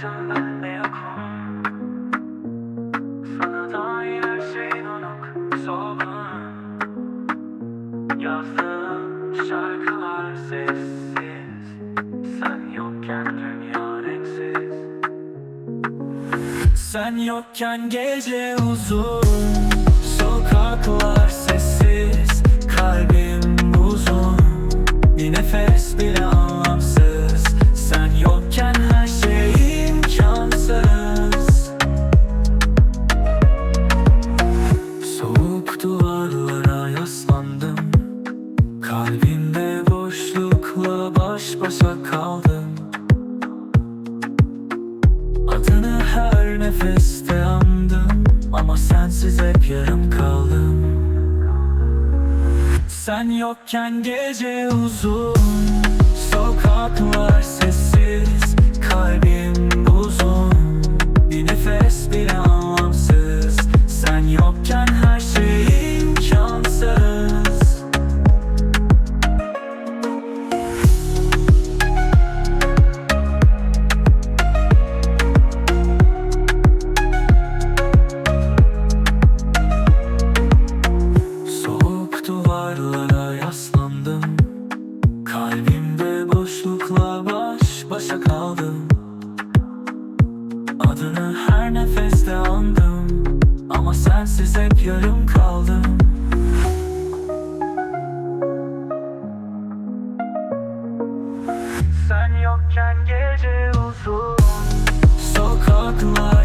Sen yokken gece uzun boşlukla baş başa kaldım Adını her nefeste andım Ama sensiz hep yarım kaldım Sen yokken gece uzun. Sokaklar sessiz kaldım. Adını her nefeste andım. Ama sensiz hep yarım kaldım. Sen yokken gece uzun. Sokaklar